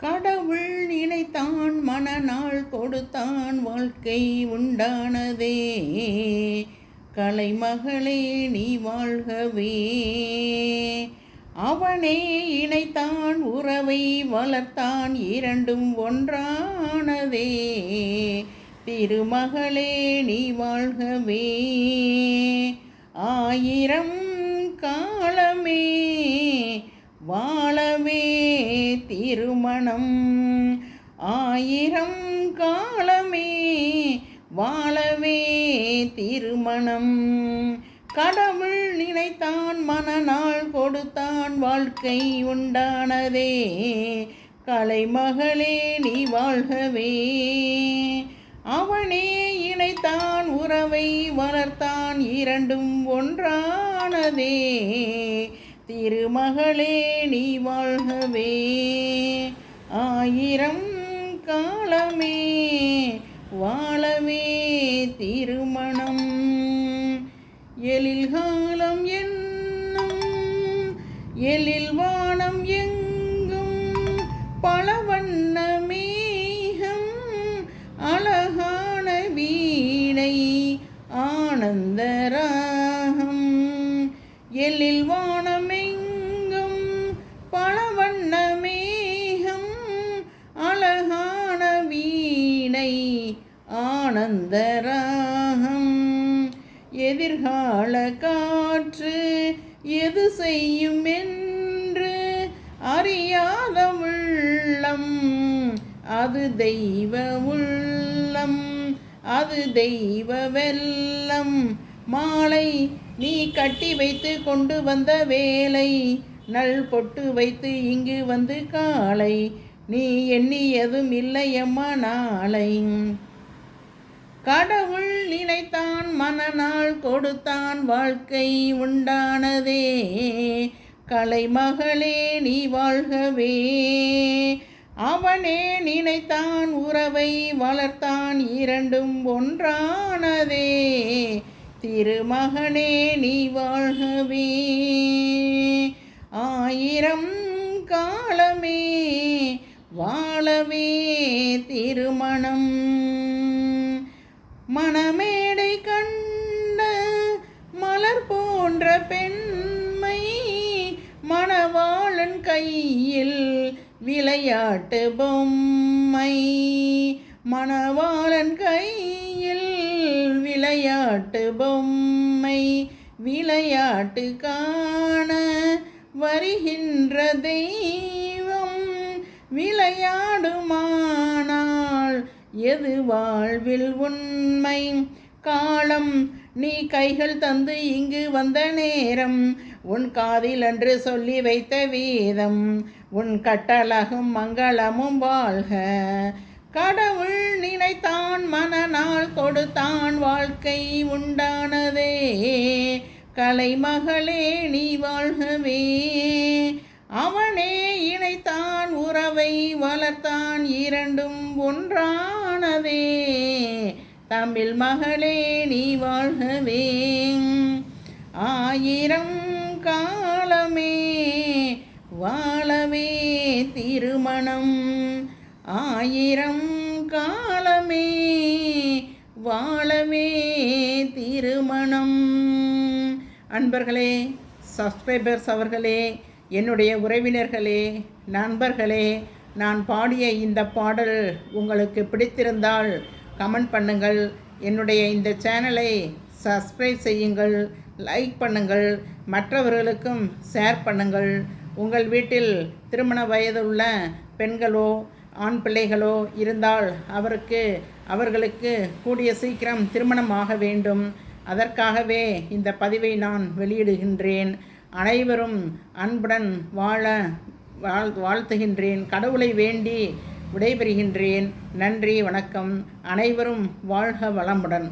கடவுள் நினைத்தான் மனநாள் கொடுத்தான் வாழ்க்கை உண்டானதே. கலைமகளே நீ வாழ்கவே. அவனே இணைத்தான் உறவை வளர்த்தான் இரண்டும் ஒன்றானதே. திருமகளே நீ வாழ்கவே. ஆயிரம் காலமே வாழவே திருமணம். ஆயிரம் காலமே வாழவே திருமணம். கடவுள் நினைத்தான் மனநாள் கொடுத்தான் வாழ்க்கை உண்டானதே. கலைமகளே நீ வாழ்கவே. அவனே இணைத்தான் உறவை வளர்த்தான் இரண்டும் ஒன்றானதே. திருமகளே நீ வாழ்கவே. ஆயிரம் காலமே வாழவே திருமணம். எழில் காலம் என்னும் எழில் வானம் எங்கும் பல வண்ண மேகம் அழகான வீணை ஆனந்தராகம் எழில் வானமெங்கும் ஆனந்தராகம். எதிர்கால காற்று எது செய்யும் என்று அறியாத உள்ளம். அது தெய்வ உள்ளம் அது தெய்வ வெல்லம் மாலை நீ கட்டி வைத்து கொண்டு வந்த வேலை நல் பொட்டு வைத்து இங்கு வந்து காலை. நீ எண்ணியதும் இல்லையம்மா நாளை. கடவுள் நினைத்தான் மனநாள் கொடுத்தான் வாழ்க்கை உண்டானதே. கலைமகளே நீ வாழ்கவே. அவனே நினைத்தான் உறவை வளர்த்தான் இரண்டும் ஒன்றானதே. திருமகனே நீ வாழ்கவே. ஆயிரம் காலமே வாழவே. திருமணம் மணமேடை கண்ட மலர் போன்ற பெண்மை மணவாளன் கையில் விளையாட்டு பொம்மை மணவாளன் கையில் விளையாட்டு பொம்மை விளையாட்டு காண வருகின்ற தெய்வம் விளையாடுமா எது வாழ்வில் உண்மை? காலம் நீ கைகள் தந்து இங்கு வந்த நேரம் உன் காதில் என்று சொல்லி வைத்த வேதம் உன் கட்டழகும் மங்களமும் வாழ்க. கடவுள் நினைத்தான் மனநாள் கொடுத்தான் வாழ்க்கை உண்டானதே. கலைமகளே நீ வாழ்கவே. அவனே இணைத்தான் உறவை வளர்த்தான் இரண்டும் வாழ்கவே தமிழ் மகளே நீ வாழ்கவே. ஆயிரம் காலமே வாழவே திருமணம். ஆயிரம் காலமே வாழவே திருமணம். அன்பர்களே சப்ஸ்கிரைபர்ஸ் அவர்களே என்னுடைய உறவினர்களே நண்பர்களே நான் பாடிய இந்த பாடல் உங்களுக்கு பிடித்திருந்தால் கமெண்ட் பண்ணுங்கள். என்னுடைய இந்த சேனலை சப்ஸ்கிரைப் செய்யுங்கள் லைக் பண்ணுங்கள் மற்றவர்களுக்கும் ஷேர் பண்ணுங்கள். உங்கள் வீட்டில் திருமண வயதுள்ள பெண்களோ ஆண் பிள்ளைகளோ இருந்தால் அவருக்கு அவர்களுக்கு கூடிய சீக்கிரம் திருமணம் ஆக வேண்டும். அதற்காகவே இந்த பதிவை நான் வெளியிடுகின்றேன். அனைவரும் அன்புடன் வாழ வாழ் வாழ்த்துகின்றேன். கடவுளை வேண்டி விடைபெறுகின்றேன். நன்றி வணக்கம். அனைவரும் வாழ்க வளமுடன்.